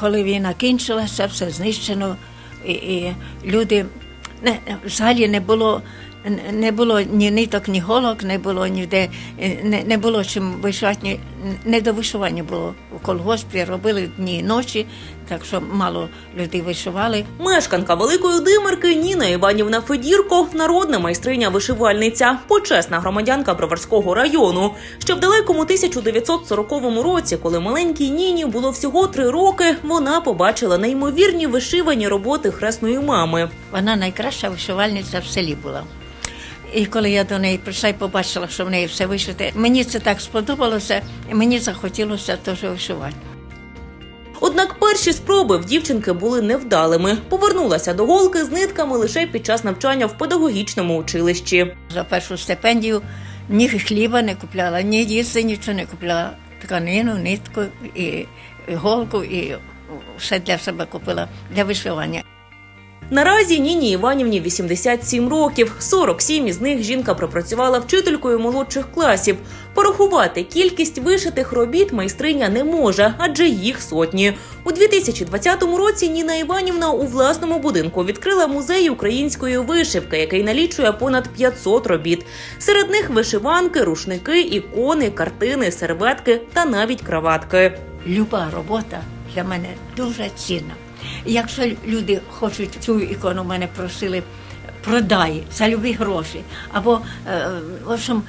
коли війна кінчилася, все знищено, і, і люди не, взагалі не було. Не було ні ниток, ні голок, не було ніде, не, не було чим вишивати, не до вишивання було в колгоспі, робили дні і ночі, так що мало людей вишивали. Мешканка Великої Димирки Ніна Іванівна Федірко, народна майстриня вишивальниця, почесна громадянка Броварського району. Ще в далекому 1940 році, коли маленькій Ніні було всього три роки, вона побачила неймовірні вишивані роботи хресної мами. Вона найкраща вишивальниця в селі була. І коли я до неї прийшла і побачила, що в неї все вишите, мені це так сподобалося, і мені захотілося теж вишивати. Перші спроби в дівчинки були невдалими. Повернулася до голки з нитками лише під час навчання в педагогічному училищі. За першу стипендію ні хліба не купляла, ні їсти нічого не купляла. Тканину, нитку, і голку, і все для себе купила для вишивання. Наразі Ніні Іванівні 87 років. 47 із них жінка пропрацювала вчителькою молодших класів. Порахувати кількість вишитих робіт майстриня не може, адже їх сотні. У 2020 році Ніна Іванівна у власному будинку відкрила музей української вишивки, який налічує понад 500 робіт. Серед них вишиванки, рушники, ікони, картини, серветки та навіть краватки. Люба робота для мене дуже цінна. Якщо люди хочуть цю ікону мене просили, продай за любі гроші. Або е, в общем,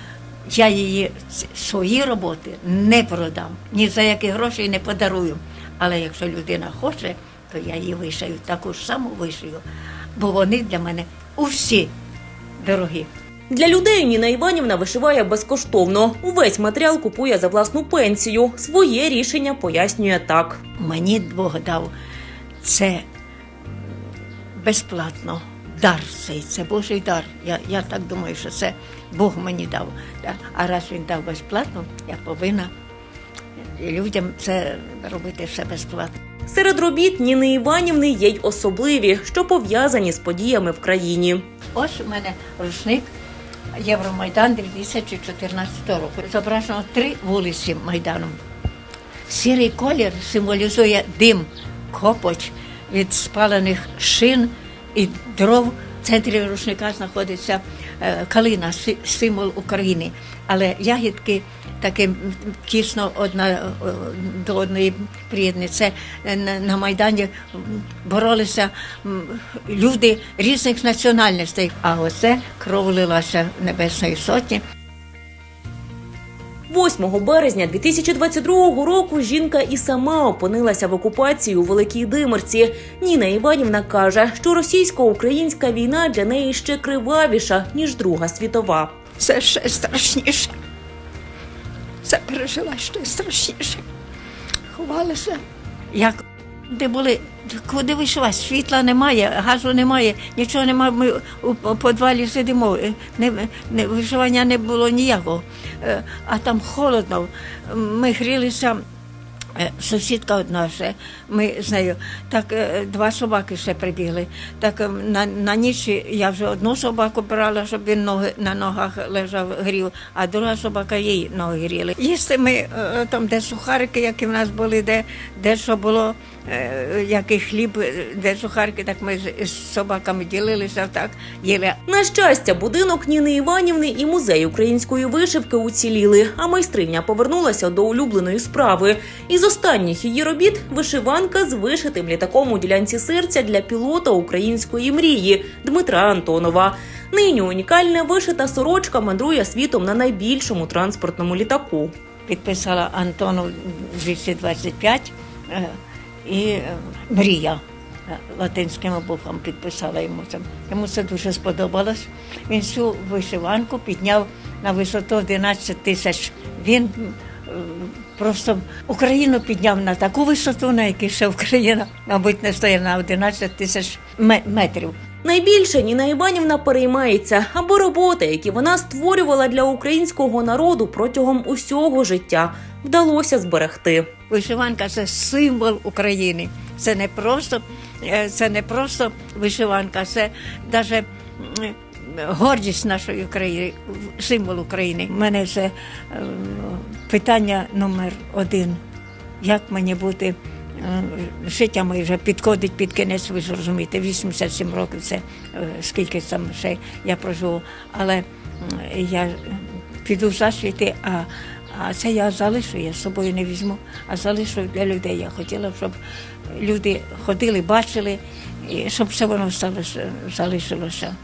я її свої роботи не продам, ні за які гроші не подарую. Але якщо людина хоче, то я її вишию, таку ж саму вишию, бо вони для мене усі дорогі. Для людей Ніна Іванівна вишиває безкоштовно. Увесь матеріал купує за власну пенсію. Своє рішення пояснює так. Мені Бог дав це безплатно. Дар цей, це Божий дар. Я, я так думаю, що це Бог мені дав. А раз він дав безплатно, я повинна людям це робити все безплатно. Серед робіт Ніни Іванівни є й особливі, що пов'язані з подіями в країні. Ось у мене рушник Євромайдан 2014 року. Зображено три вулиці Майдану. Сірий колір символізує дим, копоч від спалених шин і дров. В центрі рушника знаходиться е, калина, символ України. Але ягідки таки тісно одна е, до одної приєднані. Це на Майдані боролися люди різних національностей. А оце кров лилася Небесної Сотні. 8 березня 2022 року жінка і сама опинилася в окупації у Великій Димирці. Ніна Іванівна каже, що російсько-українська війна для неї ще кривавіша ніж Друга світова. Це ще страшніше. Це пережила ще страшніше. Ховалася. Як де були, куди вийшла? Світла немає, газу немає, нічого немає. Ми у підвалі сидимо. е, Не, не, виживання не було ніякого. Е, А там холодно. Ми грілися. Е, Сусідка одна ще, ми з нею. Так е, два собаки ще прибігли. Так е, на, на ніч я вже одну собаку брала, щоб він ноги на ногах лежав, грів, а друга собака їй ноги гріли. Їсти ми е, там, де сухарики, які в нас були, де, де що було, який хліб, де сухарики, так ми з, собаками ділилися, так їли. На щастя, будинок Ніни Іванівни і музей української вишивки уціліли, а майстриня повернулася до улюбленої справи. Із останніх її робіт вишиванка з вишитим літаком у ділянці серця для пілота української мрії Дмитра Антонова. Нині унікальна вишита сорочка мандрує світом на найбільшому транспортному літаку. підписала Антону 225 е, і е, мрія. е, Латинським буквам підписала йому це. Йому це дуже сподобалось. Він цю вишиванку підняв на висоту 11 тисяч. Він просто Україну підняв на таку висоту, на якій ще Україна, мабуть, не стоїть на 11 тисяч ме- метрів. Найбільше Ніна Іванівна переймається, аби роботи, які вона створювала для українського народу протягом усього життя, вдалося зберегти. Вишиванка це символ України. Це не просто, е, це не просто вишиванка, це навіть гордість нашої країни, символ України. У мене це е, питання номер один. Як мені бути е, життя моє вже підходить під кінець, ви ж розумієте, 87 років це е, скільки там ще я проживу. Але я піду в засвіти, а, а це я залишу, я з собою не візьму, а залишу для людей. Я хотіла, щоб люди ходили, бачили, і щоб все воно залишилося.